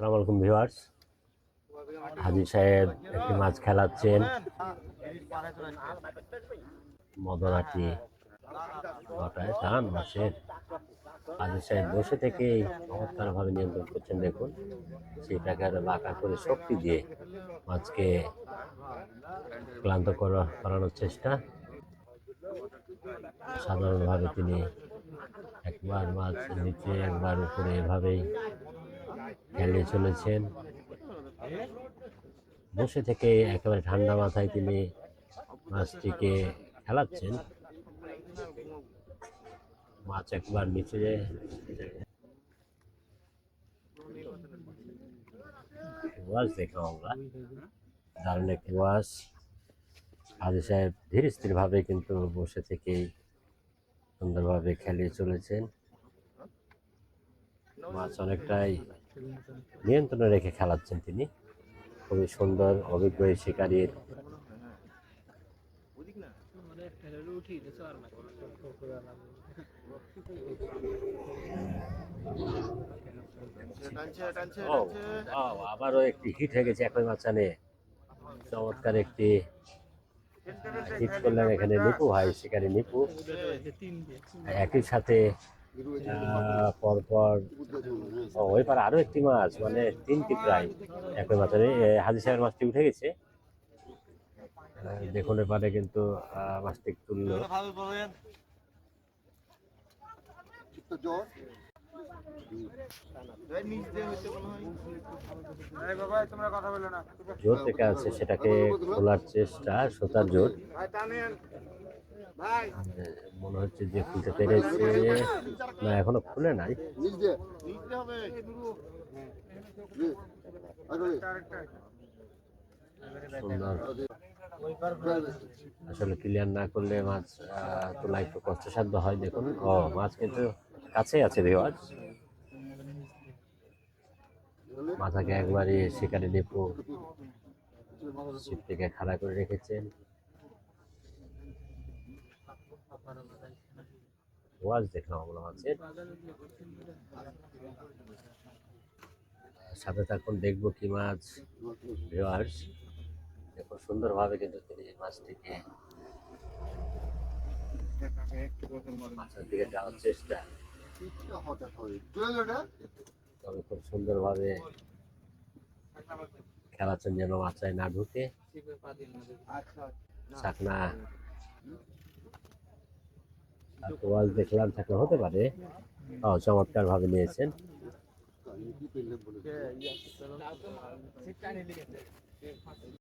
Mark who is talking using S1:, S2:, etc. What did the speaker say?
S1: সালাম আলাইকুম ভিউয়ার্স। হাজি সাহেব একটি মাছ খেলাচ্ছেন। মদনাটি নটায়, টান মাছের। হাজি সাহেব বসে থেকেই চমৎকার ভাবে নিয়ন্ত্রণ করছেন, দেখুন। সেটাকে আরও বাঁকা করে শক্তি দিয়ে মাছকে ক্লান্ত করা- করানোর চেষ্টা। সাধারণভাবে তিনি একবার মাছ নিচে, একবার উপরে এভাবেই খেলে চলেছেন। বসে থেকে একেবারে ঠান্ডা মাথায় তিনি মাছটিকে খেলাচ্ছেন। মাছ একবার নিচে ওয়াশ দেখলাম আমরা দারুণ একটি ওয়াশ হাজি সাহেব ধীর স্থির ভাবে কিন্তু বসে থেকেই সুন্দরভাবে খেলিয়ে চলেছেন। মাছ অনেকটাই নিয়ন্ত্রণে রেখে খেলাচ্ছেন তিনি। খুবই সুন্দর, অভিজ্ঞ শিকারীর। আবারও একটি হিট হয়ে গেছে একই মাচানে চমৎকার একটি হিট করলেন এখানে নিপু ভাই, শিকারী নিপু। একই সাথে পরপর ও, ওই পারে আরও একটি মাছ মানে তিনটি প্রায় একই এ, হাজি সাহেবের মাছটি উঠে গেছে। দেখুন এপারে কিন্তু মাছটি তুললো। জোর। থেকে আছে সেটাকে খোলার চেষ্টা সোতার জোর। মনে হচ্ছে যে খুলতে পেরেছে না এখনও খুলে নাই। আসলে ক্লিয়ার না করলে মাছ তোলা একটু কষ্টসাধ্য হয় দেখুন। ও মাছ কিন্তু কাছেই আছে রেওয়াজ মাথাকে একবারই শিকারি নিপু ছিপ থেকে খাড়া করে রেখেছেন সাথে থাকুন দেখব কি মাছ ভিউয়ার্স দেখুন সুন্দরভাবে কিন্তু তিনি এই মাছটিকে মাছের দিকে যাওয়ার চেষ্টা। তবে খুব সুন্দরভাবে খেলাচ্ছেন যেন মাছায় না ঢুকে। চাকনা ওয়াল দেখলাম থাকলে হতে পারে। ও চমৎকার ভাবে নিয়েছেন